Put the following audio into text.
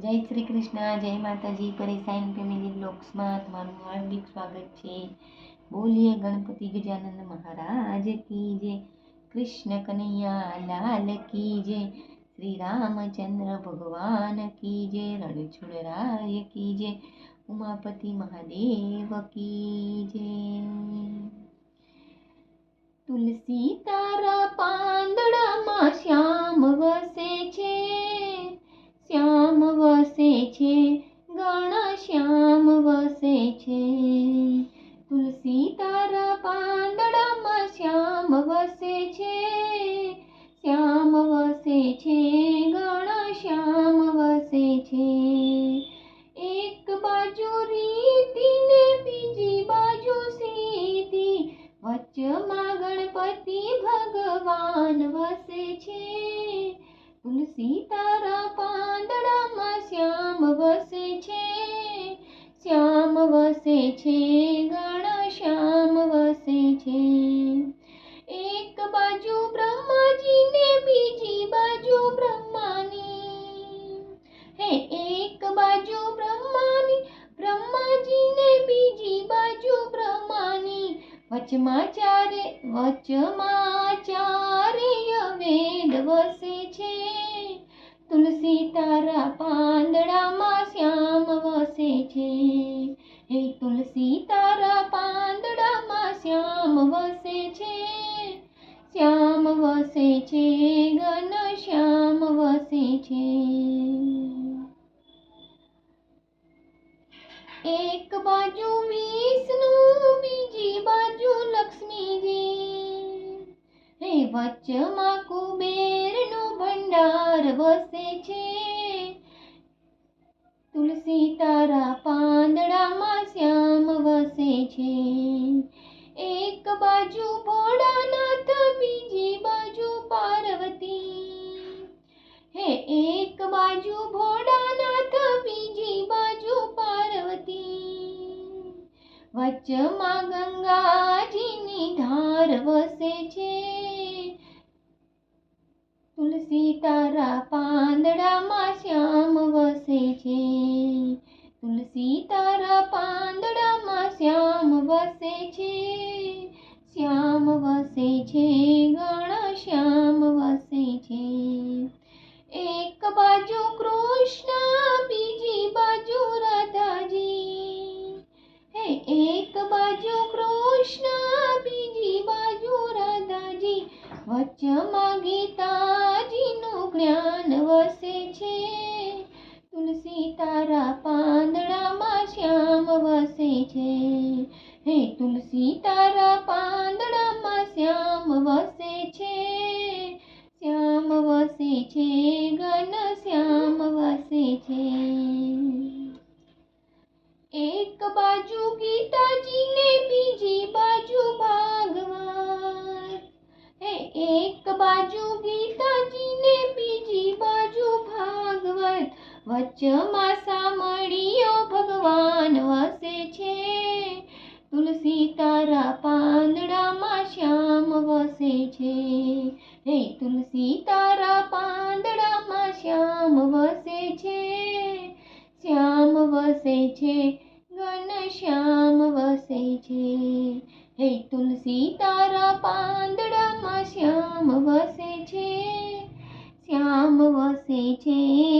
જય શ્રી કૃષ્ણ, જય માતાજી. પરેશાઈન ફેમિલી બ્લોગ્સમાં તમારું હાર્દિક સ્વાગત છે. બોલીએ ગણપતિ ગજાનંદ મહારાજ. કી જે કૃષ્ણ કનૈયા, લાલ કી જે શ્રી રામચંદ્ર ભગવાન. કી જે રણછોડરાય કી જે ઉમાપતિ મહાદેવ, કી જે તુલસી તારા પાંદડામાં છે, શ્યામ વસે છે, ઘણા શ્યામ વસે છે. એક બાજુ રીતિ ને બીજી બાજુ સીતિ, વચમાં ગણપતિ ભગવાન વસે છે. તુલસી તારા પાંદડામાં શ્યામ વસે છે, શ્યામ વસે છે ગણ વચમાં ચારે વેદ વસે છે. તુલસી તારા પાંદડામાં શ્યામ વસે છે. હે તુલસી તારા પાંદડામાં શ્યામ વસે છે. શ્યામ વસે છે, ઘન શ્યામ વસે છે. એક બાજુ વિષ્ણુ હે વચ્ચમાં કુબેરનો ભંડાર વસે છે. તુલસી તારા પાંદડામાં શ્યામ વસે છે. એક બાજુ ભોળાનાથ, બીજી બાજુ પાર્વતી. હે, એક બાજુ ભોળાનાથ, બીજી બાજુ પાર્વતી. વચ્ચમાં ગંગાજીની ધાર વસે છે તુલસી તારા પાંદડામાં શ્યામ વસે છે. તુલસી તારા પાંદડામાં શ્યામ વસે છે. શ્યામ વસે છે ગણ શ્યામ વસે છે. એક બાજુ કૃષ્ણ, બીજી બાજુ રાધાજી. હે, એક બાજુ કૃષ્ણ, બીજી બાજુ રાધાજી. વચ્ચમાં ગીતાજીનું છે. હે તુલસી તારા પાંદડામાં શ્યામ વસે છે. શ્યામ વસે છે, ઘન શ્યામ વસે છે. એક બાજુ ગીતાજી ને બીજી બાજુ ભાગવત હે એક બાજુ ગીતાજી ને બીજી બાજુ ભાગવત વચમાં સામળીઓ વસે છે. હે તુલસી, તારા પાંદડામાં શ્યામ વસે છે. શ્યામ વસે છે, ઘન શ્યામ વસે છે. હે તુલસી, તારા પાંદડામાં શ્યામ વસે છે. શ્યામ વસે છે.